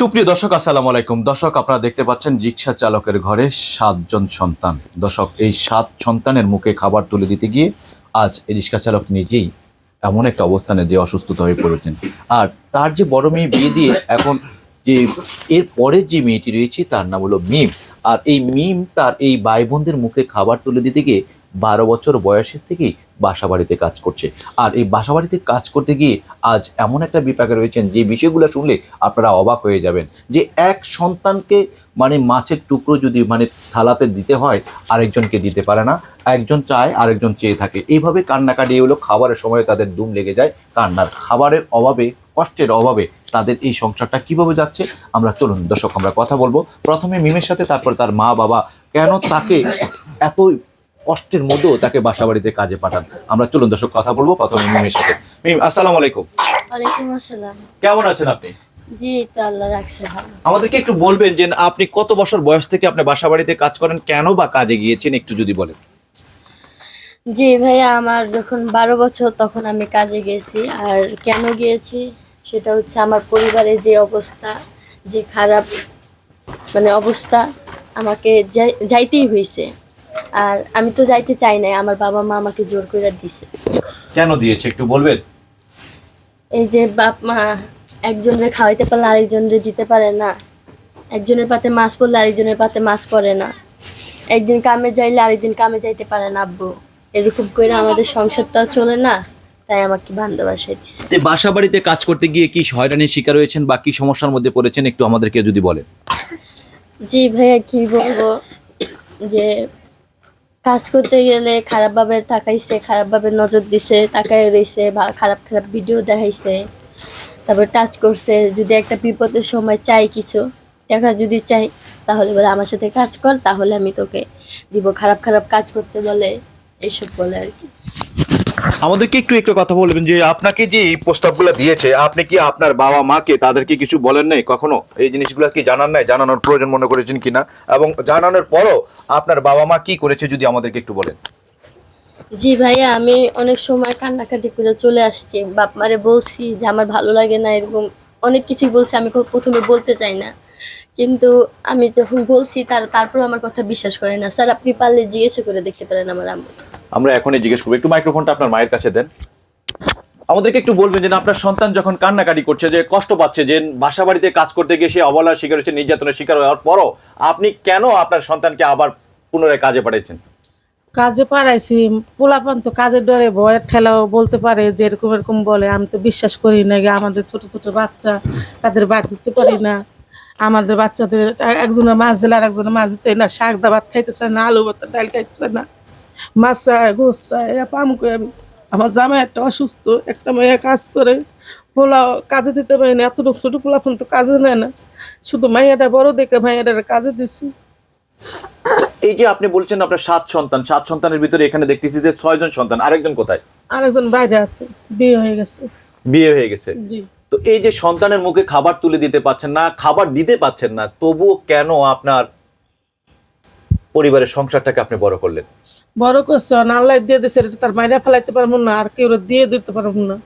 সুপ্রিয় দর্শক, আসসালামু আলাইকুম। দর্শক, আপনারা দেখতে পাচ্ছেন রিক্সা চালকের ঘরে সাতজন সন্তান। দর্শক, এই সাত সন্তানের মুখে খাবার তুলে দিতে গিয়ে আজ এই রিক্সা চালক নিজেই এমন একটা অবস্থানে যে অসুস্থতা হয়ে পড়েছেন। আর তার যে বড় মেয়ে বিয়ে দিয়ে এখন যে এর পরের যে মেয়েটি রয়েছে, তার নাম হলো মিম। আর এই মিম তার এই ভাই বোনদের মুখে খাবার তুলে দিতে গিয়ে বারো বছর বয়সের থেকেই বাসা বাড়িতে কাজ করছে। আর এই বাসা বাড়িতে কাজ করতে গিয়ে আজ এমন একটা বিপাকে রয়েছেন যে বিষয়গুলো শুনলে আপনারা অবাক হয়ে যাবেন যে এক সন্তানকে মানে মাছের টুকরো যদি মানে থালাতে দিতে হয়, আরেকজনকে দিতে পারে না। একজন চায়, আরেকজন চেয়ে থাকে। এইভাবে কান্নাকাটি হলো খাবারের সময় তাদের দুম লেগে যায়। কান্নার খাবারের অভাবে, কষ্টের অভাবে তাদের এই সংসারটা কীভাবে যাচ্ছে, আমরা চলুন দর্শক, আমরা কথা বলব। প্রথমে মিমের সাথে, তারপর তার মা বাবা কেন তাকে এত কষ্টের মধ্যেও তাকে বাসা বাড়িতে কাজে পাঠান। আমরা চলুন দর্শক কথা বলব প্রথমে মিমের সাথে। মিম আসসালামু আলাইকুম। ওয়ালাইকুম আসসালাম। কেমন আছেন আপনি? জি তো আল্লাহ রাখছে ভালো। আমাদেরকে একটু বলবেন যে আপনি কত বছর বয়স থেকে আপনি বাসা বাড়িতে কাজ করেন? কেন বা কাজে গিয়েছেন? একটু যদি বলেন। জি ভাইয়া আমার যখন বারো বছর তখন আমি কাজে গেছি। আর কেন গিয়েছি? সেটা হচ্ছে আমার পরিবারের যে অবস্থা যে খারাপ মানে অবস্থা আমাকে যাই- যাইতেই হয়েছে আর আমি তো যাইতে চাই নাই আমার বাবা মা আমাকে জোর করে দিছে। কেন দিয়েছে একটু বলবেন? এই যে বাপ মা একজনের খাওয়াইতে পারলে আরেকজনের দিতে পারে না একজনের পাতে মাছ পড়লে আরেকজনের পাতে মাছ পড়ে না। একদিন কামে যাইলে আরেকদিন কামে যাইতে পারে না আব্বু। এরকম করে আমাদের সংসারটা চলে না তাই আমাকে বান্ধব বাসায় দিছে। বাসা বাড়িতে কাজ করতে গিয়ে কি হয়রানির শিকার হয়েছেন বা কি সমস্যার মধ্যে পড়েছেন একটু আমাদেরকে যদি বলেন। জি ভাইয়া কি বলব যে কাজ করতে গেলে খারাপভাবে তাকাইছে, খারাপভাবে নজর দিছে, তাকায় রয়েছে বা খারাপ খারাপ ভিডিও দেখাইছে। তারপর টাচ করছে, যদি একটা বিপদের সময় চাই কিছু টাকা যদি চাই, তাহলে বলে, আমার সাথে কাজ কর, তাহলে আমি তোকে দিব। খারাপ খারাপ কাজ করতে বলে, এইসব বলে আর কি। আমাদেরকে একটু একটু কথা বলবেন যে আপনাকে যে এই প্রস্তাবগুলো দিয়েছে, আপনি কি আপনার বাবা মাকে তাদেরকে কিছু বলেন নাই কখনো? এই জিনিসগুলো কি জানান নাই? জানানোর প্রয়োজন মনে করেছেন কিনা? এবং জানানোর পরও আপনার বাবা মা কি করেছে যদি আমাদেরকে একটু বলেন। জি ভাইয়া, আমি অনেক সময় কান্নাকাটি করে চলে আসছি। বাপ মারে বলছি যে আমার ভালো লাগে না, এরকম অনেক কিছুই বলছি, আমি প্রথমে বলতে চাই না। কিন্তু আমি যখন বলছি, তার তারপর আমার কথা বিশ্বাস করে না। স্যার, আপনি পারলে জিজ্ঞাসা করে দেখতে পারেন আমার আম্মু আমরা এখনই জিজ্ঞেস করব। একটু মাইক্রোফোনটা আপনার মায়ের কাছে দেন। আমাদেরকে একটু বলবেন যে আপনার সন্তান যখন কান্নাকাটি করছে, যে কষ্ট পাচ্ছে, যে বাসা বাড়িতে কাজ করতে গিয়ে সে অবলার শিকার হচ্ছে নির্যাতনের শিকার হওয়ার পরও আপনি কেন আপনার সন্তানকে আবার পুনরায় কাজে পাঠিয়েছেন কাজে পারাইছি পোলাপান তো কাজের ডরে ভয়ের ঠেলাও বলতে পারে যে এরকম এরকম বলে। আমি তো বিশ্বাস করি না যে আমাদের ছোট ছোট বাচ্চা, তাদের বাদ দিতে পারি না। আমাদের বাচ্চাদের, একজনের মাছ দিলে আর একজনের মাছ দিতে না। শাক দা ভাত খাইতে চায় না, আলু ভাত ডাল খাইতে চায় না। মাছ চায় গোস চায় পাম করে আমি আমার জামাই একটা অসুস্থ একটা মেয়ে কাজ করে পোলাও কাজে দিতে পারি না এতটুকু ছোট পোলাপন তো কাজে নেয় না। শুধু মাইয়াটা বড় দেখে মাইয়াটার কাজে দিছি। এই যে আপনি বলছেন আপনার সাত সন্তান সাত সন্তানের ভিতরে এখানে দেখতেছি যে ছয়জন সন্তান আরেকজন কোথায়? আরেকজন বাইরে আছে বিয়ে হয়ে গেছে। বিয়ে হয়ে গেছে। জি। তো এই যে সন্তানের মুখে খাবার তুলে দিতে পাচ্ছেন না খাবার দিতে পাচ্ছেন না তবুও কেন আপনার পরিবারের সংসারটাকে আপনি বড় করলেন? বড় করছে আল্লাহ দিয়ে দিছে, এটা তার মাইরা ফেলাইতে পারব না, আর কেউ দিয়ে দিতে পারব না।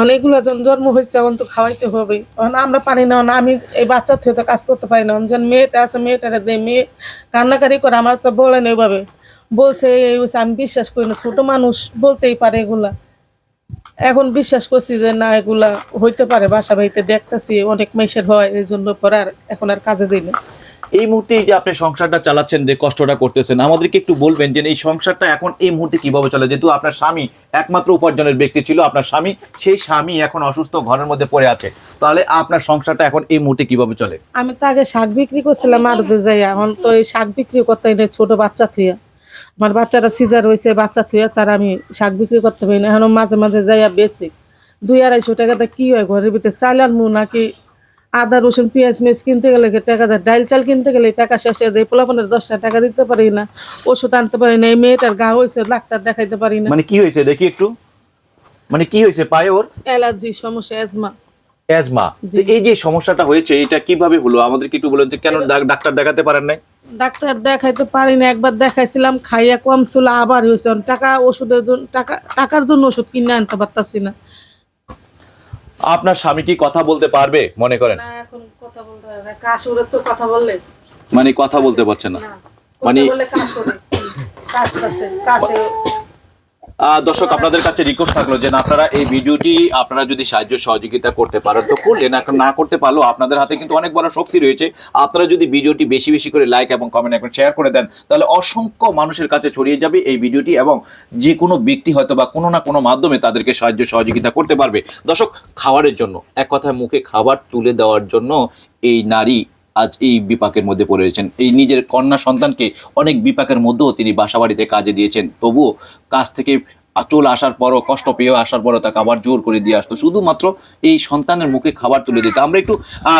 অনেকগুলো যখন জন্ম হয়েছে, এখন তো খাওয়াইতে হবে। এখন আমরা পারি না আমি এই বাচ্চা থেকে কাজ করতে পারি না। যেন মেয়েটা আছে, মেয়েটারে দেয় মেয়ে কান্নাকারি করে, আমার তো বলে বলেন ওইভাবে। বলছে, এই হয়েছে আমি বিশ্বাস করি না, ছোটো মানুষ বলতেই পারে এগুলা। এখন বিশ্বাস করছি যে, না, এগুলা হইতে পারে, বাসা বাড়িতে দেখতেছি, অনেক মেসের হয়, এই জন্য পরে আর এখন আর কাজে দিই না। এই মুহূর্তে যে আপনি সংসারটা চালাচ্ছেন, যে কষ্টটা করতেছেন, আমাদেরকে একটু বলবেন যে এই সংসারটা এখন এই মুহূর্তে কীভাবে চলে? যেহেতু আপনার স্বামী একমাত্র উপার্জনের ব্যক্তি ছিল, আপনার স্বামী, সেই স্বামী এখন অসুস্থ, ঘরের মধ্যে পড়ে আছে। তাহলে আপনার সংসারটা এখন এই মুহূর্তে কীভাবে চলে? আমি তো আগে শাক বিক্রি করছিলাম আর যাই, এখন তো এই শাক বিক্রি করতে নেই ছোট বাচ্চা থুয়া। আমার বাচ্চারা সিজার হয়েছে, বাচ্চা থুয়া তার আমি শাক বিক্রি করতে পারি না। এখন মাঝে মাঝে যাইয়া বেচি। দুই আড়াইশো টাকাতে কি হয়, ঘরের ভিতরে চাল আনব নাকি আদা রসুন পেঁয়াজ মেজ কিনতে গেলে টাকা যায়? ডাইল চাল কিনতে গেলে টাকা শেষ হয়ে যায়। পোলাপানের দশটা টাকা দিতে পারি না ওষুধ আনতে পারি না এই মেয়েটার গা হয়েছে ডাক্তার দেখাইতে পারি না। মানে কি হয়েছে দেখি একটু। মানে কি হয়েছে পায়ে ওর? অ্যালার্জি সমস্যা অ্যাজমা। অ্যাজমা। এই যে সমস্যাটা হয়েছে এটা কীভাবে হলো? আমাদেরকে একটু বলেন যে কেন ডাক- ডাক্তার দেখাতে পারেন নাই? ডাক্তার দেখাইতে পারি না। একবার দেখাইছিলাম খাইয়া কম ছিল আবার হয়েছে টাকা ওষুধের জন্য টাকা টাকার জন্য ওষুধ কিনে আনতে পারতাছি না। আপনার স্বামী কি কথা বলতে পারবে মনে করেন? না এখন কথা কথা বলতে না। কাশ উড়ে তো কথা বললে? মানে কথা বলতে পারছে না। মানে- করে কাছে দর্শক, আপনাদের কাছে রিকোয়েস্ট থাকল যে আপনারা এই ভিডিওটি, আপনারা যদি সাহায্য সহযোগিতা করতে পারেন, তো করলেন, এখন না করতে পারলেও আপনাদের হাতে কিন্তু অনেক বড় শক্তি রয়েছে। আপনারা যদি ভিডিওটি বেশি বেশি করে লাইক এবং কমেন্ট এবং শেয়ার করে দেন, তাহলে অসংখ্য মানুষের কাছে ছড়িয়ে যাবে এই ভিডিওটি এবং যে কোনো ব্যক্তি হয়তো বা কোনো না কোনো মাধ্যমে তাদেরকে সাহায্য সহযোগিতা করতে পারবে। দর্শক, খাবারের জন্য, এক কথায় মুখে খাবার তুলে দেওয়ার জন্য এই নারী আজ এই বিপাকের মধ্যে পড়েছেন এই নিজের কন্যা সন্তানকে অনেক বিপাকের মধ্যেও তিনি বাসাবাড়িতে কাজে দিয়েছেন। তবুও কাজ থেকে চলে আসার পরও, কষ্ট পেয়ে আসার পরও তাকে আবার জোর করে দিয়ে আসতো। শুধুমাত্র এই সন্তানের মুখে খাবার তুলে দিত। আমরা একটু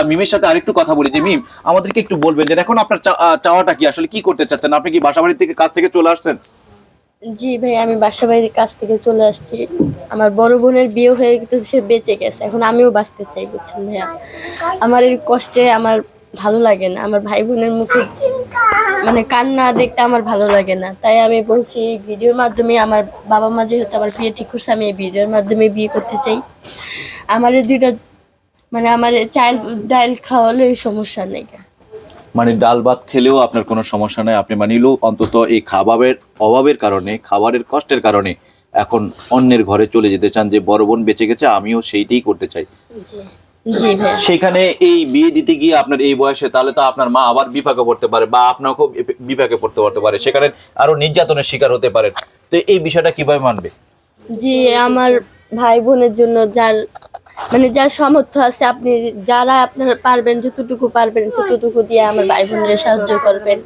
মিমের সাথে আরেকটু কথা বলি যে, মিম, আমাদেরকে একটু বলবেন যে, এখন আপনার চাওয়াটা কি? আসলে কি করতে চাচ্ছেন? আপনি কি বাসাবাড়ি থেকে কাজ থেকে চলে আসছেন? জি ভাই, আমি বাসা বাড়ির কাছ থেকে চলে আসছি। আমার বড় বোনের বিয়ে হয়ে কিন্তু সে বেঁচে গেছে। এখন আমিও বাঁচতে চাই, বুঝছেন ভাইয়া? আমার এই কষ্টে আমার ভালো লাগে না। আমার ভাই বোনের মুখে মানে কান্না দেখতে আমার ভালো লাগে না। তাই আমি বলছি এই ভিডিওর মাধ্যমে আমার বাবা মা যেহেতু আমার বিয়ে ঠিক করছে আমি এই ভিডিওর মাধ্যমে বিয়ে করতে চাই। আমার দুইটা মানে আমার চাইল্ড ডাইল খাওয়ালে সমস্যা নেই। মানে ডাল ভাত খেলেও আপনার কোনো সমস্যা নেই। আপনি মানিলেও অন্তত এই খাবারের অভাবের কারণে খাবারের কষ্টের কারণে এখন অন্যের ঘরে চলে যেতে চান যে বড় বোন বেঁচে গেছে আমিও সেইটাই করতে চাই। সেখানে এই বিয়ে দিতে গিয়ে আপনার এই বয়সে তাহলে তো আপনার মা আবার বিপাকে পড়তে পারে বা আপনাকেও বিপাকে পড়তে পড়তে পারে। সেখানে আরও নির্যাতনের শিকার হতে পারেন তো এই বিষয়টা কীভাবে মানবে? জি আমার ভাই বোনের জন্য যার মানে যার সামর্থ্য আছে আপনি যারা আপনারা পারবেন যতটুকু পারবেন ততটুকু দিয়ে আমার ভাই বোনের সাহায্য করবেন।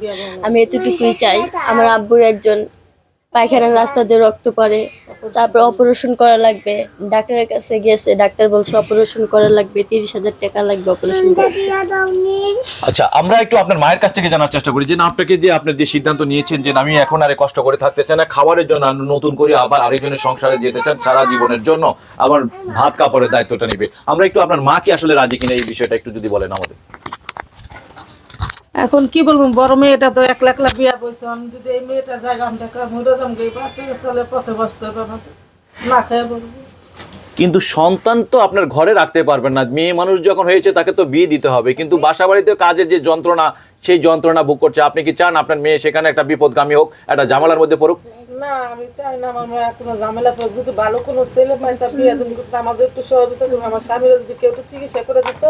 আমি এতটুকুই চাই। আমার আব্বুর একজন পায়খানার রাস্তা দিয়ে রক্ত পড়ে। তারপর অপারেশন করা লাগবে। ডাক্তারের কাছে গেছে ডাক্তার বলছে অপারেশন করা লাগবে তিরিশ হাজার টাকা লাগবে অপারেশন আচ্ছা আমরা একটু আপনার মায়ের কাছ থেকে জানার চেষ্টা করি যে না আপনাকে যে আপনার যে সিদ্ধান্ত নিয়েছেন যে আমি এখন আর কষ্ট করে থাকতে চাই না খাবারের জন্য আর নতুন করে আবার আরেকজনের সংসারে যেতে চান সারা জীবনের জন্য আবার ভাত কাপড়ের দায়িত্বটা নেবে। আমরা একটু আপনার মা কি আসলে রাজি কিনা এই বিষয়টা একটু যদি বলেন আমাদের। এখন কি বলব বড় মেয়েটা তো এক লাখ লাখ বিয়া বলছে আমি যদি এই মেয়েটার জায়গা আমি টাকা বাচ্চা চলে পথে বসতে হবে না না খেয়ে বলব। কিন্তু সন্তান তো আপনার ঘরে রাখতে পারবেন না। মেয়ে মানুষ যখন হয়েছে তাকে তো বিয়ে দিতে হবে। কিন্তু বাসা বাড়িতে কাজের যে যন্ত্রণা সেই যন্ত্রণা ভোগ করছে। আপনি কি চান আপনার মেয়ে সেখানে একটা বিপদগামী হোক একটা জামালার মধ্যে পড়ুক? না আমি চাই না আমার মেয়ে কোনো ঝামেলা পড়ে যদি ভালো কোনো ছেলে পাই তা বিয়ে দিন আমাদের একটু সহযোগিতা আমার স্বামীর যদি কেউ একটু চিকিৎসা করে দিত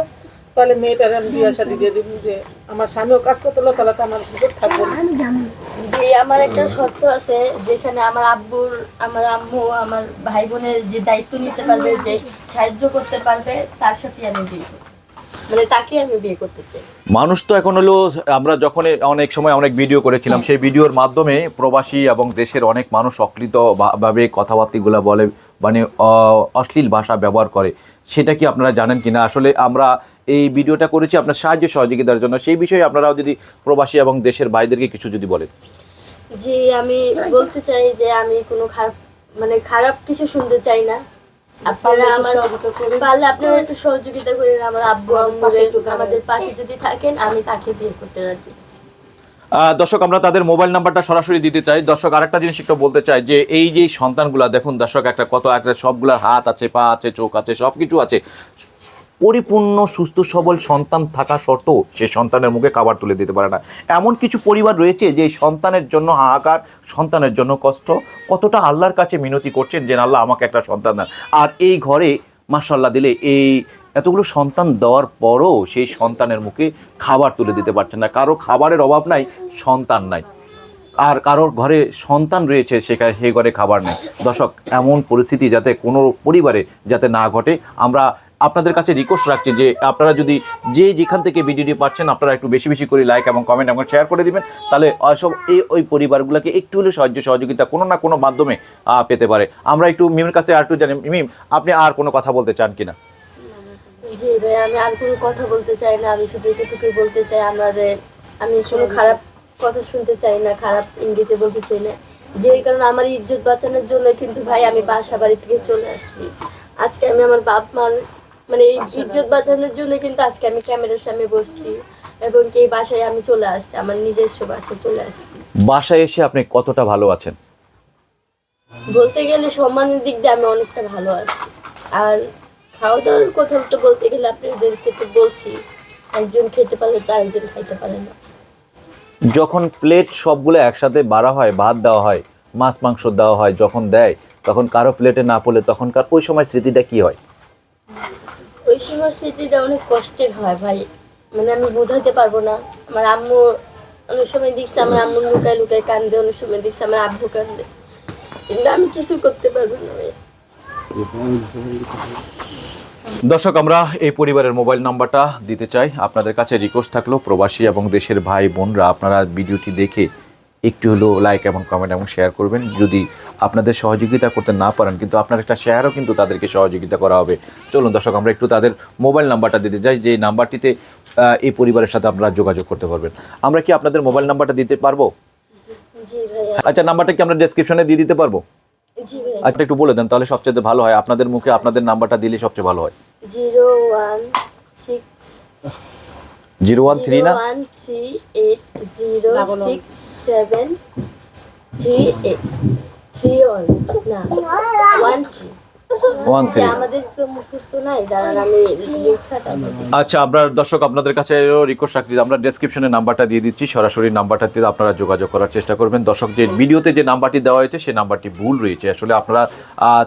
তাহলে মেয়েটার আমি বিয়ে শাদি দিয়ে দিব যে আমার স্বামীও কাজ করতে হলো তাহলে তো আমার থাকবে যে আমার একটা শর্ত আছে যেখানে আমার আব্বুর আমার আম্মু আমার ভাই বোনের যে দায়িত্ব নিতে পারবে যে সাহায্য করতে পারবে তার সাথে আমি বিয়ে মানে তাকে আমি বিয়ে করতে চাই। মানুষ তো এখন হলো আমরা যখন অনেক সময় অনেক ভিডিও করেছিলাম সেই ভিডিওর মাধ্যমে প্রবাসী এবং দেশের অনেক মানুষ অকৃত ভা- ভাবে কথাবার্তিগুলো বলে মানে অ- অশ্লীল ভাষা ব্যবহার করে। সেটা কি আপনারা জানেন কিনা? আসলে আমরা এই ভিডিওটা করেছি আপনার সাহায্য সহযোগিতার জন্য। সেই বিষয়ে আপনারাও যদি প্রবাসী এবং দেশের বাইদেরকে কিছু যদি বলেন। জি আমি বলতে চাই যে আমি কোনো খারাপ মানে খারাপ কিছু শুনতে চাই না। আপনারা একটু আমার সহযোগিতা করুন। পারলে আপনারা একটু সহযোগিতা করেন আমার আব্বু দাঁড়ান। আমাদের পাশে যদি থাকেন আমি তাকে বিয়ে করতে রাজি। দর্শক, আমরা তাদের মোবাইল নাম্বারটা সরাসরি দিতে চাই। দর্শক, আরেকটা জিনিস একটু বলতে চাই যে, এই যে সন্তানগুলা, দেখুন দর্শক, একটা কত, একটা সবগুলার হাত আছে, পা আছে, চোখ আছে সব কিছু আছে। পরিপূর্ণ, সুস্থ, সবল সন্তান থাকা সত্ত্বেও সে সন্তানের মুখে খাবার তুলে দিতে পারে না। এমন কিছু পরিবার রয়েছে যে সন্তানের জন্য হাহাকার, সন্তানের জন্য কষ্ট, কতটা আল্লাহর কাছে মিনতি করছেন যে, আল্লাহ, আমাকে একটা সন্তান দেন। আর এই ঘরে মাসাল্লাহ দিলে এই এতগুলো সন্তান দেওয়ার পরও সেই সন্তানের মুখে খাবার তুলে দিতে পারছেন না। কারও খাবারের অভাব নাই, সন্তান নাই। আর কারোর ঘরে সন্তান রয়েছে সেখানে সেই ঘরে খাবার নেই। দর্শক, এমন পরিস্থিতি যাতে কোনো পরিবারে যাতে না ঘটে, আমরা আপনাদের কাছে রিকোয়েস্ট রাখছি যে আপনারা যদি যে যেখান থেকে ভিডিওটি পাচ্ছেন, আপনারা একটু বেশি বেশি করে লাইক এবং কমেন্ট এবং শেয়ার করে দিবেন। তাহলে সব এই ওই পরিবারগুলোকে একটু হলে সাহায্য সহযোগিতা কোনো না কোনো মাধ্যমে পেতে পারে। আমরা একটু মিমের কাছে আর একটু জানি, মিম, আপনি আর কোনো কথা বলতে চান কিনা? জি ভাই আমি আর কোনো কথা বলতে চাই না আমি শুধু এটুকুই বলতে চাই আমাদের আমি কোনো খারাপ কথা শুনতে চাই না খারাপ ইঙ্গিতে বলতে চাই না। যে কারণে আমার ইজ্জত বাঁচানোর জন্য কিন্তু ভাই আমি বাসা বাড়ি থেকে চলে আসছি। আজকে আমি আমার বাপ মার মানে এই ইজ্জত বাঁচানোর জন্য কিন্তু আজকে আমি ক্যামেরার সামনে বসছি। এবং কি এই বাসায় আমি চলে আসছি আমার নিজস্ব বাসায় চলে আসছি। বাসায় এসে আপনি কতটা ভালো আছেন? বলতে গেলে সম্মানের দিক দিয়ে আমি অনেকটা ভালো আছি। আর খাওয়া দাওয়ার কথা তো বলতে গেলে আপনাদেরকে তো বলছি একজন খেতে পারলে তো আরেকজন খাইতে পারে না। যখন প্লেট সবগুলো একসাথে বাড়া হয় ভাত দেওয়া হয় মাছ মাংস দেওয়া হয় যখন দেয় তখন কারও প্লেটে না পড়লে তখনকার ওই সময় স্মৃতিটা কি হয়? ওই সময় স্মৃতিটা অনেক কষ্টের হয় ভাই। মানে আমি বোঝাতে পারব না। আমার আম্মু অনেক সময় দেখছি আমার আম্মু লুকায় লুকায় কান্দে অনেক সময় দেখছি আমার আব্বু কান্দে। কিন্তু আমি কিছু করতে পারব না ভাই। দর্শক আমরা এই পরিবারের মোবাইল নাম্বারটা দিতে চাই। আপনাদের কাছে রিকোয়েস্ট থাকল প্রবাসী এবং দেশের ভাই বোনরা আপনারা ভিডিওটি দেখে একটু হলেও লাইক এবং কমেন্ট এবং শেয়ার করবেন। যদি আপনাদের সহযোগিতা করতে না পারেন কিন্তু আপনার একটা শেয়ারও কিন্তু তাদেরকে সহযোগিতা করা হবে। চলুন দর্শক আমরা একটু তাদের মোবাইল নাম্বারটা দিতে চাই যে নাম্বারটিতে এই পরিবারের সাথে আপনারা যোগাযোগ করতে পারবেন। আমরা কি আপনাদের মোবাইল নাম্বারটা দিতে পারব? আচ্ছা নাম্বারটা কি আমরা ডেসক্রিপশনে দিয়ে দিতে পারব? আচ্ছা একটু বলে দেন তাহলে সবচেয়ে ভালো হয়। আপনাদের মুখে আপনাদের নাম্বারটা দিলে সবচেয়ে ভালো হয়। Zero one six zero one three না? One three eight zero. Six seven three eight. Three one না ওয়ান থ্রি। ওয়ান থ্রি দাঁড়ান আচ্ছা আমরা দর্শক আপনাদের কাছে রিকোয়েস্ট রাখছি আমরা ডেসক্রিপশনে নাম্বারটা দিয়ে দিচ্ছি সরাসরি নাম্বারটাতে আপনারা যোগাযোগ করার চেষ্টা করবেন। দর্শক যে ভিডিওতে যে নাম্বারটি দেওয়া হয়েছে সেই নাম্বারটি ভুল রয়েছে। আসলে আপনারা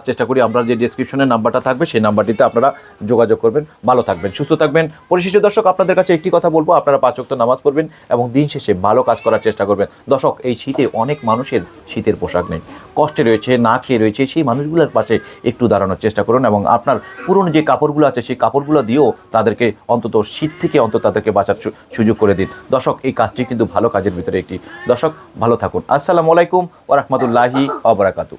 চেষ্টা করি আমরা যে ডেসক্রিপশনে নাম্বারটা থাকবে সেই নাম্বারটিতে আপনারা যোগাযোগ করবেন। ভালো থাকবেন সুস্থ থাকবেন। পরিশেষে দর্শক আপনাদের কাছে একটি কথা বলব আপনারা পাঁচক্ত নামাজ পড়বেন এবং দিন শেষে ভালো কাজ করার চেষ্টা করবেন। দর্শক এই শীতে অনেক মানুষের শীতের পোশাক নেই। কষ্টে রয়েছে না খেয়ে রয়েছে সেই মানুষগুলোর পাশে একটু দাঁড়ানোর চেষ্টা করুন এবং আপনার পুরনো যে কাপড়গুলো আছে সেই কাপড়গুলো দিয়েও তাদেরকে অন্তত শীত থেকে অন্তত তাদেরকে বাঁচার সুযোগ করে দিন। দর্শক, এই কাজটি কিন্তু ভালো কাজের ভিতরে একটি দর্শক, ভালো থাকুন। আসসালামু আলাইকুম ওরহমতুল্লাহি অবরাকাতু